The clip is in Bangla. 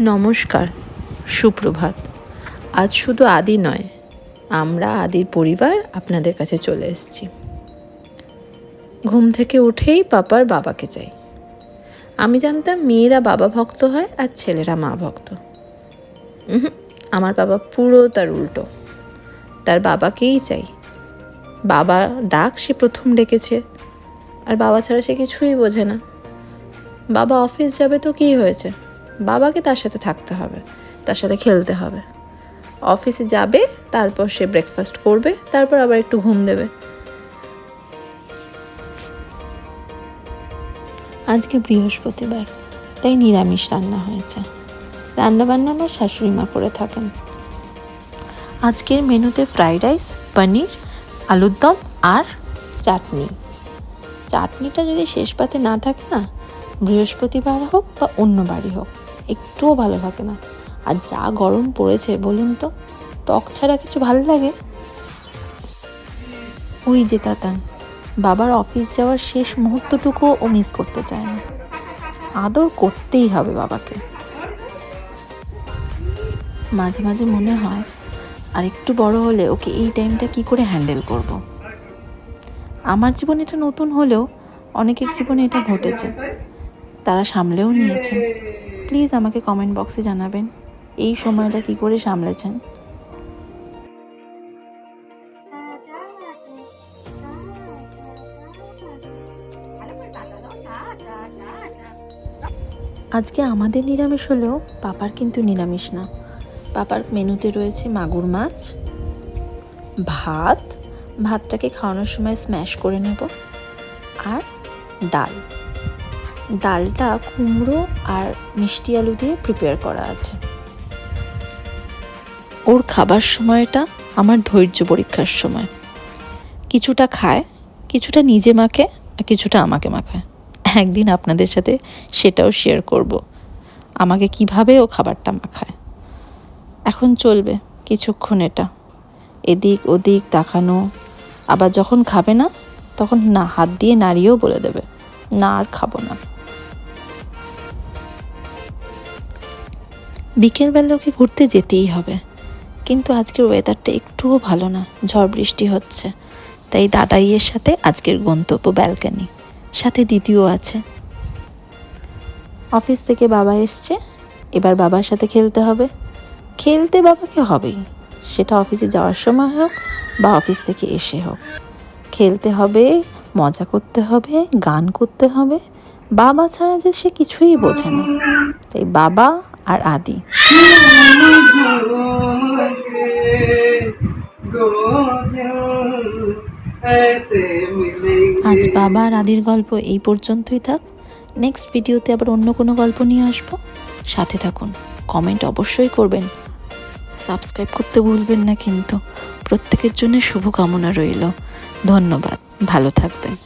নমস্কার, সুপ্রভাত। আজ শুধু আদি নয়, আমরা আদির পরিবার আপনাদের কাছে চলে এসেছি। ঘুম থেকে উঠেই পাপার বাবাকে চাই। আমি জানতাম মেয়েরা বাবা ভক্ত হয় আর ছেলেরা মা ভক্ত। আমার বাবা পুরো তার উল্টো। তার বাবাকেই চাই। বাবা ডাক সে প্রথম ডেকেছে, আর বাবা ছাড়া সে কিছুই বোঝে না। বাবা অফিস যাবে তো কী হয়েছে? বাবাকে তার সাথে থাকতে হবে, তার সাথে খেলতে হবে। অফিসে যাবে, তারপর সে ব্রেকফাস্ট করবে, তারপর আবার একটু ঘুম দেবে। আজকে বৃহস্পতিবার, তাই নিরামিষ রান্না হয়েছে। রান্নাবান্না আমার শাশুড়ি মা করে থাকেন। আজকের মেনুতে ফ্রাইড রাইস পনির আলুর দম আর চাটনি। চাটনিটা যদি শেষ পাতে না থাকে না, বৃহস্পতিবার হোক বা অন্য বাড়ি হোক একটুও ভালো লাগে না। আর যা গরম পড়েছে, বলুন তো, টক ছাড়া কিছু ভালো লাগে? ওই যে তাতান, বাবার অফিস যাওয়ার শেষ মুহূর্তটুকুও ও মিস করতে চায় না। আদর করতেই হবে বাবাকে। মাঝে মাঝে মনে হয়, আর একটু বড় হলে ওকে এই টাইমটা কি করে হ্যান্ডেল করব। আমার জীবনে এটা নতুন হলেও অনেকের জীবনে এটা ঘটেছে। তারা সামলেও নিয়েছেন। প্লিজ আমাকে কমেন্ট বক্সে জানাবেন, এই সময়টা কি করে সামলেছেন। আজকে আমাদের নিরামিষ হলেও পাপার কিন্তু নিরামিষ না। পাপার মেনুতে রয়েছে মাগুর মাছ, ভাত, ভাতটাকে খাওয়ানোর সময় স্ম্যাশ করে নেব, আর ডাল। ডালটা কুমড়ো আর মিষ্টি আলু দিয়ে প্রিপেয়ার করা আছে। ওর খাবার সময়টা আমার ধৈর্য পরীক্ষার সময়। কিছুটা খায়, কিছুটা নিজে মাখে আর কিছুটা আমাকে মাখায়। একদিন আপনাদের সাথে সেটাও শেয়ার করব। আমাকে কীভাবে ও খাবারটা মাখায়। এখন চলবে কিছুক্ষণ এটা। এদিক ওদিক তাকানো। আবার যখন খাবে না, তখন না, হাত দিয়ে নাড়িয়েও বলে দেবে, না, আর খাব না। বিকেলবেলা ওকে ঘুরতে যেতেই হবে। কিন্তু আজকের ওয়েদারটা একটুও ভালো না, ঝড় বৃষ্টি হচ্ছে। তাই দাদাইয়ের সাথে আজকের গন্তব্য ব্যালকানি সাথে দ্বিতীয় আছে। অফিস থেকে বাবা এসছে, এবার বাবার সাথে খেলতে হবে। খেলতে বাবাকে হবেই, সেটা অফিসে যাওয়ার সময় হোক বা অফিস থেকে এসে হোক। খেলতে হবে, মজা করতে হবে, গান করতে হবে, বাবা ছাড়া যে সে কিছুই বোঝে না। তাই বাবা আর আদি। আজ বাবা আর আদির গল্প এই পর্যন্তই থাক। নেক্সট ভিডিওতে আবার অন্য কোনো গল্প নিয়ে আসব। সাথে থাকুন। কমেন্ট অবশ্যই করবেন। সাবস্ক্রাইব করতে ভুলবেন না কিন্তু। প্রত্যেকের জন্য শুভকামনা রইল। ধন্যবাদ। ভালো থাকবেন।